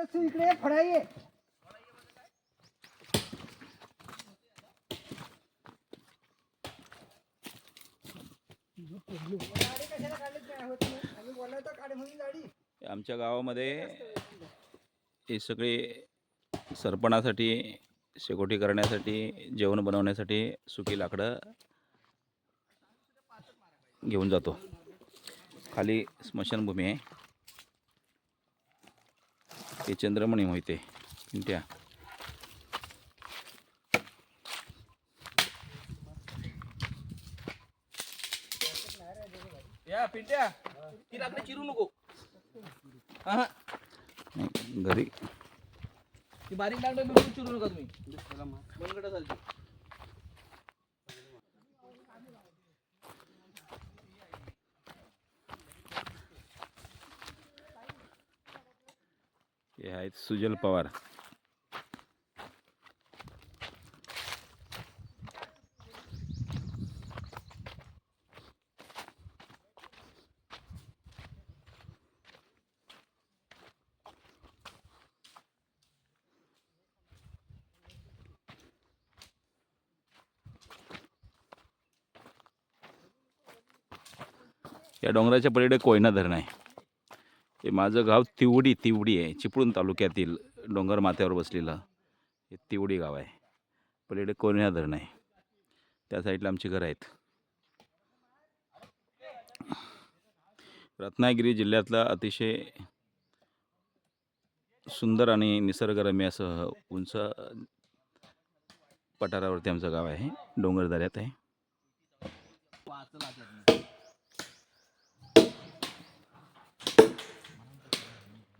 तर तू इकडे फळा ये गाडी कशाला नाही होत नाही. आम्ही तर काढ म्हणून गाडी आमच्या गावामध्ये हे सगळे सरपणासाठी शेकोटी करण्यासाठी जेवण बनवण्यासाठी सुकी लाकडं घेऊन जातो खाली स्मशानभूमी आहे ते चंद्रमणी मोहिते पिंट्या या पिंट्या. ती लाकडं चिरू नको. हा हा. घरी. बारीक बिलकुल चिरू नका तुम्ही. आहेत सुजल पवार. या डोंगराच्या पलीकडे कोयना धरण आहे. हे माझं गाव तिवडी तिवडी आहे. चिपळूण तालुक्यातील डोंगर माथ्यावर बसलेलं हे तिवडी गाव आहे. पलीकडे कोयना धरण आहे. त्या साईडला आमची घरं आहेत. रत्नागिरी जिल्ह्यातलं अतिशय सुंदर आणि निसर्गरम्य असं उंच पठारावरती आमचं गाव आहे. डोंगरदऱ्यात आहे पाच लाकडं.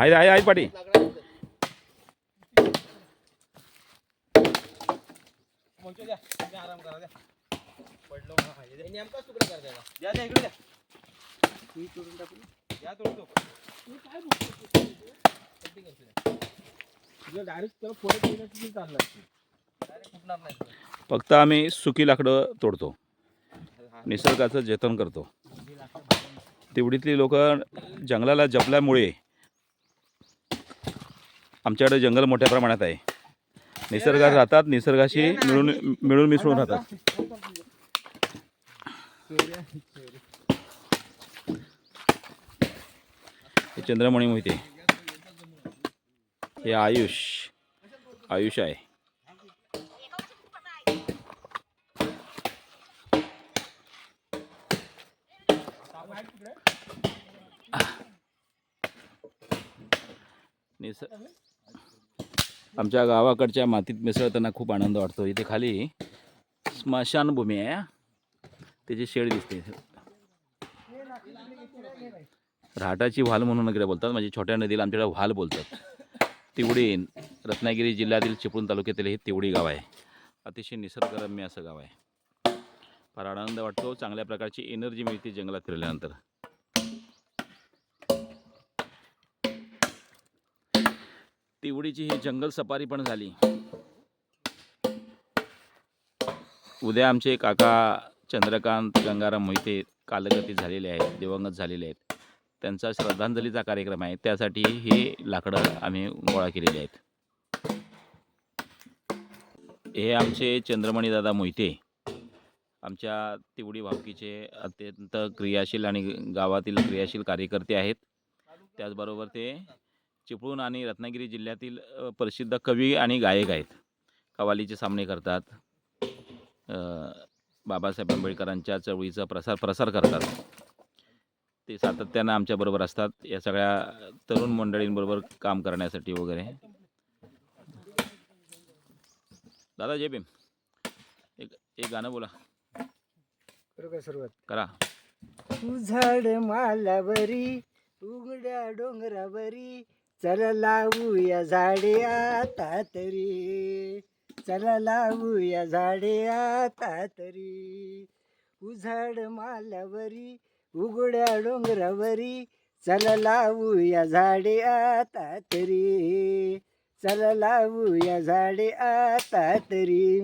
आहे आहे आहे पाटी फक्त आम्ही सुकी लाकडं तोडतो. निसर्गाचं जतन करतो. तेवढीतली लोक जंगलाला जपल्यामुळे आमच्याकडे जंगल मोठ्या प्रमाणात आहे. निसर्गात राहतात निसर्गाशी मिळून मिळून मिसळून राहतात. हे चंद्रमणी मोहिते. हे आयुष. आयुष आहे. निस आमच्या गावाकडच्या मातीत मिसळताना खूप आनंद वाटतो. इथे खाली स्मशानभूमी आहे. त्याची शेड दिसते. राटाची व्हाल म्हणून इकडे बोलतात. म्हणजे छोट्या नदीला आमच्याकडे व्हाल बोलतात. तिवडी रत्नागिरी जिल्ह्यातील चिपळूण तालुक्यातील हे तिवडी गाव आहे. अतिशय निसर्गरम्य असं गाव आहे. फार आनंद वाटतो. चांगल्या प्रकारची एनर्जी मिळते जंगलात फिरल्यानंतर. तिवडीची ही जंगल सफारी पण झाली. उद्या आमचे काका चंद्रकांत गंगाराम मोहिते कालगती झालेले आहेत दिवंगत झालेले आहेत. त्यांचा श्रद्धांजलीचा कार्यक्रम आहे. त्यासाठी ही लाकडं आम्ही गोळा केलेली आहेत. हे आमचे चंद्रमणी दादा मोहिते. आमच्या तिवडी भावकीचे अत्यंत क्रियाशील आणि गावातील क्रियाशील कार्यकर्ते आहेत. त्याचबरोबर ते चिपळूण आणि रत्नागिरी जिल्ह्यातील प्रसिद्ध कवी आणि गायक आहेत. कवालीचे सामने करतात. बाबासाहेब आंबेडकरांच्या चळवळीचा प्रसार प्रसार करतात. ते सातत्यानं आमच्याबरोबर असतात. या सगळ्या तरुण मंडळींबरोबर काम करण्यासाठी वगैरे. दादा जय भीम. एक एक गाणं बोला. सुरुवात? करा. तू झाड मालावरी उघड्या डोंगरावरी चला लावूया झाडे आता तरी. चला लावूया झाडे आता तरी. उझाड माल्यावरी उघड्या डोंगरावरी. चला लावूया झाडे आता तरी. चला लावूया झाडे आता तरी.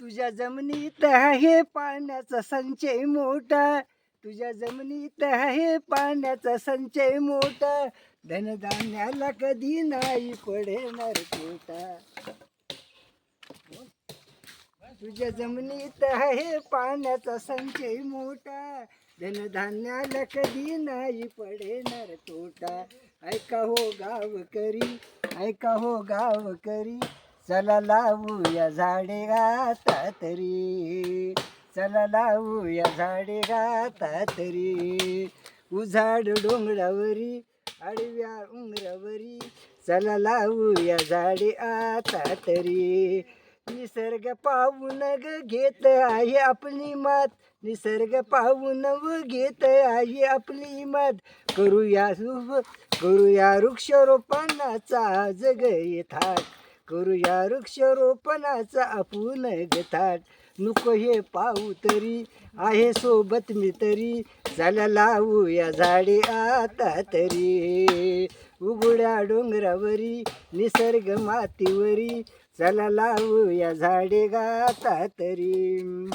तुझ्या जमिनीत आहे पाण्याचा संचय मोठा. तुझ्या जमिनीत आहे पाण्याचा संचय मोठा. धनधान्याला कधी नाही पडेणार तोटा. तुझ्या जमिनीत आहे पाण्याचा संचय मोठा. धनधान्याला कधी नाही पडेणार तोटा. ऐका हो गावकरी ऐका हो गावकरी. चला लावूया झाडे गाता तरी. चला लावूया झाडे गाता तरी. उझाड डोंगरावरी आडव्या उंगरावरी. चला लावूया झाडे आता तरी. निसर्ग पाहून ग घेत आहे आपली मात. निसर्ग पाहून व घेत आहे आपली मात. करूया शुभ करूया वृक्षरोपणाचा जग येतात करूया वृक्षरोपणाचा आपण गथाट नको हे पाहू तरी आहे सोबत मी तरी चला लावूया झाडे आता तरी. उघड्या डोंगरावरी निसर्ग मातीवरी चला लावूया झाडे गाता तरी.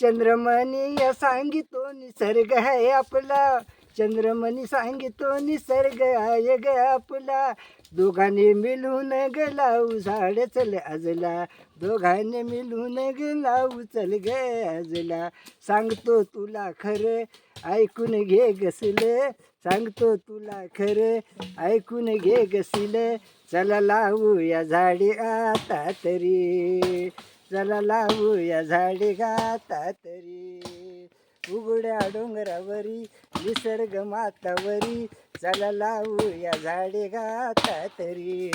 चंद्रमणी या सांगितो निसर्ग आहे आपला चंद्रमणी सांगितो निसर्ग आय ग आपला. दोघांनी मिळून ग लावू झाड चल आजला. दोघांनी मिळून ग लावू चल ग आजला. सांगतो तुला खरं ऐकून घे गसल. सांगतो तुला खरं ऐकून घे गसिल. चला लावूया झाडे आता तरी. चला लावूया झाडे गाता तरी. उघड्या डोंगरावरी निसर्ग मातावरी. चला लावू या झाडे गाता तरी.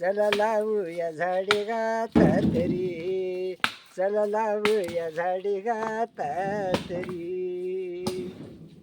चला लावू या झाडे गाता तरी. चला लावू या झाडे गाता तरी.